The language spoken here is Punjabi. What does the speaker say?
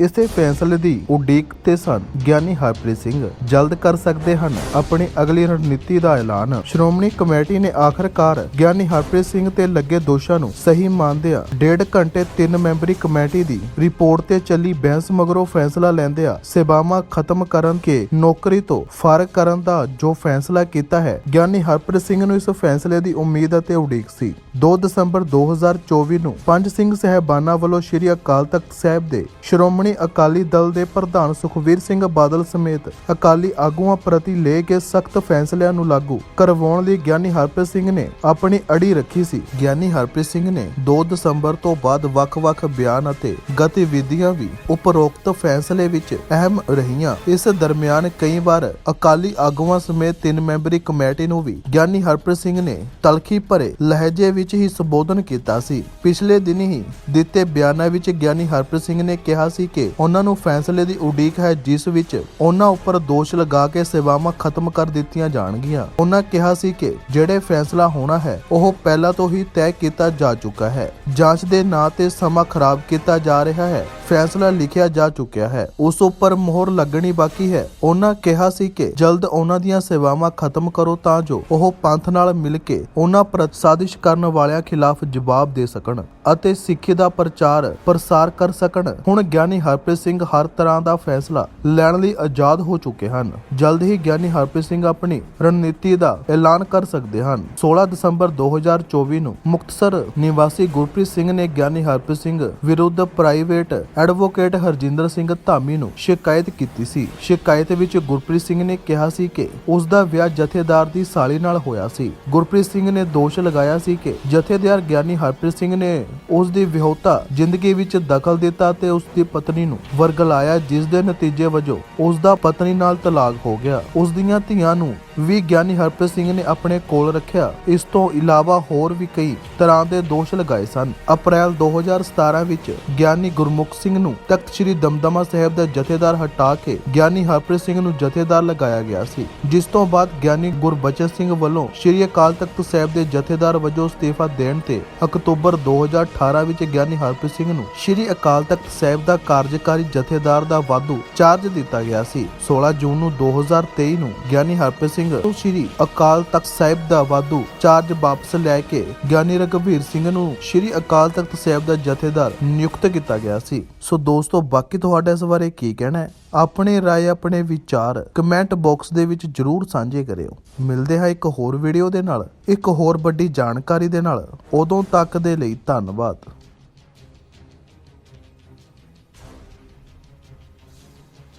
ਇਸੇ ਫੈਸਲੇ ਦੀ ਉਡੀਕ ਤੇ ਸਨ। ਗਿਆਨੀ ਹਰਪ੍ਰੀਤ ਸਿੰਘ ਜਲਦ ਕਰ ਸਕਦੇ ਹਨ। ਆਪਣੀ ਅਗਲੀ ਰਣਨੀਤੀ ਦਾ ਐਲਾਨ। ਸ਼੍ਰੋਮਣੀ ਕਮੇਟੀ ਨੇ ਆਖਰਕਾਰ ਗਿਆਨੀ ਹਰਪ੍ਰੀਤ ਸਿੰਘ ਤੇ ਲੱਗੇ ਦੋਸ਼ਾਂ ਨੂੰ ਸਹੀ ਮੰਨਦਿਆਂ ਡੇਢ ਘੰਟੇ ਤਿੰਨ ਮੈਂਬਰੀ ਕਮੇਟੀ ਦੀ ਰਿਪੋਰਟ ਤੇ ਚੱਲੀ ਬਹਿਸ ਮਗਰੋਂ ਫੈਸਲਾ ਲੈਂਦਿਆਂ ਸੇਵਾਵਾਂ ਖਤਮ ਕਰਨ ਕੇ ਨੌਕਰੀ ਤੋਂ ਫਾਰਗ ਕਰਨ ਦਾ ਜੋ ਫੈਸਲਾ ਕੀਤਾ ਹੈ, ਗਿਆਨੀ ਹਰਪ੍ਰੀਤ ਸਿੰਘ ਨੂੰ ਇਸ ਫੈਸਲੇ ਦੀ ਉਮੀਦ ਅਤੇ ਉਡੀਕ ਸੀ। 2 ਦਸੰਬਰ 2024 ਨੂੰ ਪੰਜ ਸਿੰਘ ਸਹਿਬਾਨਾਂ ਵੱਲੋਂ ਸ੍ਰੀ ਅਕਾਲ ਤਖਤ ਸਾਹਿਬ ਦੇ ਸ਼੍ਰੋਮਣੀ ਅਕਾਲੀ ਦਲ ਦੇ ਪ੍ਰਧਾਨ ਸੁਖਵੀਰ ਸਿੰਘ ਬਾਦਲ ਸਮੇਤ ਅਕਾਲੀ ਆਗੂਆਂ ਪ੍ਰਤੀ ਲਏ ਗਏ ਸਖਤ ਫੈਸਲਿਆਂ ਨੂੰ ਲਾਗੂ ਕਰਵਾਉਣ ਲਈ ਗਿਆਨੀ ਹਰਪ੍ਰੀਤ ਸਿੰਘ ਨੇ ਆਪਣੀ ਅੜੀ ਰੱਖੀ ਸੀ। ਗਿਆਨੀ ਹਰਪ੍ਰੀਤ ਸਿੰਘ ਨੇ 2 ਦਸੰਬਰ ਤੋਂ ਬਾਅਦ ਵੱਖ-ਵੱਖ ਬਿਆਨ ਅਤੇ ਗਤੀਵਿਧੀਆਂ ਵੀ ਉਪਰੋਕਤ ਫੈਸਲੇ ਵਿੱਚ ਅਹਿਮ ਰਹੀਆਂ। ਇਸ ਦਰਮਿਆਨ ਕਈ ਵਾਰ ਅਕਾਲੀ ਆਗੂਆਂ ਸਮੇਤ ਤਿੰਨ ਮੈਂਬਰੀ ਕਮੇਟੀ ਨੂੰ ਵੀ ਗਿਆਨੀ ਹਰਪ੍ਰੀਤ ਸਿੰਘ ਨੇ ਤਲਖੀ ਭਰੇ ਲਹਿਜੇ ਵਿੱਚ ਹੀ ਸੰਬੋਧਨ ਕੀਤਾ ਸੀ। ਪਿਛਲੇ ਦਿਨ ਹੀ ਦਿੱਤੇ ਬਿਆਨਾਂ ਵਿੱਚ ਗਿਆਨੀ ਹਰਪ੍ਰੀਤ ਸਿੰਘ ਨੇ ਕਿਹਾ ਸੀ ਕਿ ਉਹਨਾਂ ਨੂੰ ਫੈਸਲੇ ਦੀ ਉਡੀਕ ਹੈ, ਜਿਸ ਵਿੱਚ ਉਹਨਾਂ ਉੱਪਰ ਦੋਸ਼ ਲਗਾ ਕੇ ਸੇਵਾਵਾਂ ਖਤਮ ਕਰ ਦਿੱਤੀਆਂ ਜਾਣਗੀਆਂ। ਉਹਨਾਂ ਕਿਹਾ ਸੀ ਕਿ ਜਿਹੜੇ ਫੈਸਲਾ ਹੋਣਾ ਹੈ, ਉਹ ਪਹਿਲਾਂ ਤੋਂ ਹੀ ਤੈਅ ਕੀਤਾ ਜਾ ਚੁੱਕਾ ਹੈ। ਜਾਂਚ ਦੇ ਨਾਂ ਤੇ ਸਮਾਂ ਖਰਾਬ ਕੀਤਾ ਜਾ ਰਿਹਾ ਹੈ। ਫੈਸਲਾ ਲਿਖਿਆ ਜਾ ਚੁੱਕਿਆ ਹੈ। ਉਸ ਉੱਪਰ ਮੋਹਰ ਲੱਗਣੀ ਬਾਕੀ ਹੈ। ਉਹਨਾਂ ਕਿਹਾ ਸੀ ਕਿ ਜਲਦ ਉਹਨਾਂ ਦੀਆਂ ਸੇਵਾਵਾਂ ਖਤਮ ਕਰੋ ਤਾਂ ਜੋ ਉਹ ਪੰਥ ਨਾਲ ਮਿਲ ਕੇ ਉਹਨਾਂ ਪ੍ਰਤੀ ਸਾਜ਼ਿਸ਼ ਕਰਨ ਵਾਲਿਆਂ ਖਿਲਾਫ ਜਵਾਬ ਦੇ ਸਕਣ ਅਤੇ ਸਿੱਖੀ ਦਾ ਪ੍ਰਚਾਰ ਪ੍ਰਸਾਰ ਕਰ ਸਕਣ। ਹੁਣ ਗਿਆਨੀ ਹਰਪ੍ਰੀਤ ਸਿੰਘ ਹਰ ਤਰ੍ਹਾਂ ਦਾ ਫੈਸਲਾ ਲੈਣ ਲਈ ਆਜ਼ਾਦ ਹੋ ਚੁੱਕੇ ਹਨ। ਜਲਦ ਹੀ ਗਿਆਨੀ ਹਰਪ੍ਰੀਤ ਸਿੰਘ ਆਪਣੀ ਰਣਨੀਤੀ ਦਾ ਐਲਾਨ ਕਰ ਸਕਦੇ ਹਨ। 16 ਦਸੰਬਰ 2024 ਨੂੰ ਮੁਕਤਸਰ ਨਿਵਾਸੀ ਗੁਰਪ੍ਰੀਤ ਸਿੰਘ ਨੇ ਗਿਆਨੀ ਹਰਪ੍ਰੀਤ ਸਿੰਘ ਵਿਰੁੱਧ ਪ੍ਰਾਈਵੇਟ ਐਡਵੋਕੇਟ ਹਰਜਿੰਦਰ ਸਿੰਘ ਧਾਮੀ ਨੂੰ ਸ਼ਿਕਾਇਤ ਕੀਤੀ ਸੀ। ਸ਼ਿਕਾਇਤ ਵਿੱਚ ਗੁਰਪ੍ਰੀਤ ਸਿੰਘ ਨੇ ਕਿਹਾ ਸੀ ਕਿ ਉਸ ਦਾ ਵਿਆਹ ਜਥੇਦਾਰ ਦੀ ਸਾਲੀ ਨਾਲ ਹੋਇਆ ਸੀ। ਗੁਰਪ੍ਰੀਤ ਸਿੰਘ ਨੇ ਦੋਸ਼ ਲਗਾਇਆ ਸੀ ਕਿ ਜਥੇਦਾਰ ਗਿਆਨੀ ਹਰਪ੍ਰੀਤ ਸਿੰਘ ਨੇ ਉਸ ਦੀ ਵਿਆਹੁਤਾ ਜ਼ਿੰਦਗੀ ਵਿੱਚ ਦਖਲ ਦਿੱਤਾ ਤੇ ਉਸ ਦੀ ਪਤਨੀ ਨੂੰ ਵਰਗਲਾਇਆ ਜਿਸ ਦੇ ਨਤੀਜੇ ਵਜੋਂ ਉਸ ਦਾ ਪਤਨੀ ਨਾਲ ਤਲਾਕ ਹੋ ਗਿਆ। ਉਸ ਦੀਆਂ ਧੀਆਂ ਨੂੰ ਵੀ ਗਿਆਨੀ ਹਰਪ੍ਰੀਤ ਸਿੰਘ ਨੇ ਆਪਣੇ ਕੋਲ ਰੱਖਿਆ। ਇਸ ਤੋਂ ਇਲਾਵਾ ਹੋਰ ਵੀ ਕਈ ਤਰ੍ਹਾਂ ਦੇ ਦੋਸ਼ ਲਗਾਏ ਸਨ। ਅਪ੍ਰੈਲ 2017 ਵਿੱਚ ਗਿਆਨੀ ਗੁਰਮੁਖ ਸਿੰਘ ਨੂੰ ਤਖਤ ਸ੍ਰੀ ਦਮਦਮਾ ਸਾਹਿਬ ਦਾ ਜਥੇਦਾਰ ਹਟਾ ਕੇ ਗਿਆਨੀ ਹਰਪ੍ਰੀਤ ਸਿੰਘ ਨੂੰ ਜਥੇਦਾਰ ਲਗਾਇਆ ਗਿਆ ਸੀ। ਜਿਸ ਤੋਂ ਬਾਅਦ ਗਿਆਨੀ ਗੁਰਬਚਨ ਸਿੰਘ ਵੱਲੋਂ ਸ੍ਰੀ ਅਕਾਲ ਤਖਤ ਸਾਹਿਬ ਦੇ ਜਥੇਦਾਰ ਵਜੋਂ ਅਸਤੀਫਾ ਦੇਣ ਤੇ ਅਕਤੂਬਰ 2018 ਵਿੱਚ ਗਿਆਨੀ ਹਰਪ੍ਰੀਤ ਸਿੰਘ ਨੂੰ ਸ੍ਰੀ ਅਕਾਲ ਤਖਤ ਸਾਹਿਬ ਦਾ ਕਾਰਜਕਾਰੀ ਜਥੇਦਾਰ ਦਾ ਵਾਧੂ ਚਾਰਜ ਦਿੱਤਾ ਗਿਆ ਸੀ। 16 ਜੂਨ ਨੂੰ 2023 ਨੂੰ ਗਿਆਨੀ ਹਰਪ੍ਰੀਤ ਸਿੰਘ ਨੂੰ ਸ੍ਰੀ ਅਕਾਲ ਤਖਤ ਸਾਹਿਬ ਦਾ ਵਾਧੂ ਚਾਰਜ ਵਾਪਸ ਲੈ ਕੇ ਗਿਆਨੀ ਰਘਵੀਰ ਸਿੰਘ ਨੂੰ ਸ੍ਰੀ ਅਕਾਲ ਤਖਤ ਸਾਹਿਬ ਦਾ ਜਥੇਦਾਰ ਨਿਯੁਕਤ ਕੀਤਾ ਗਿਆ ਸੀ। ਸੋ ਦੋਸਤੋ, ਬਾਕੀ ਤੁਹਾਡਾ ਇਸ ਬਾਰੇ ਕੀ ਕਹਿਣਾ ਹੈ? ਆਪਣੇ ਰਾਏ, ਆਪਣੇ ਵਿਚਾਰ ਕਮੈਂਟ ਬਾਕਸ ਦੇ ਵਿੱਚ ਜਰੂਰ ਸਾਂਝੇ ਕਰਿਓ। ਮਿਲਦੇ ਹਾਂ ਇੱਕ ਹੋਰ ਵੀਡੀਓ ਦੇ ਨਾਲ। ਇੱਕ ਹੋਰ ਵੱਡੀ ਜਾਣਕਾਰੀ ਦੇ ਨਾਲ। ਉਦੋਂ ਤੱਕ ਦੇ ਲਈ ਧੰਨਵਾਦ।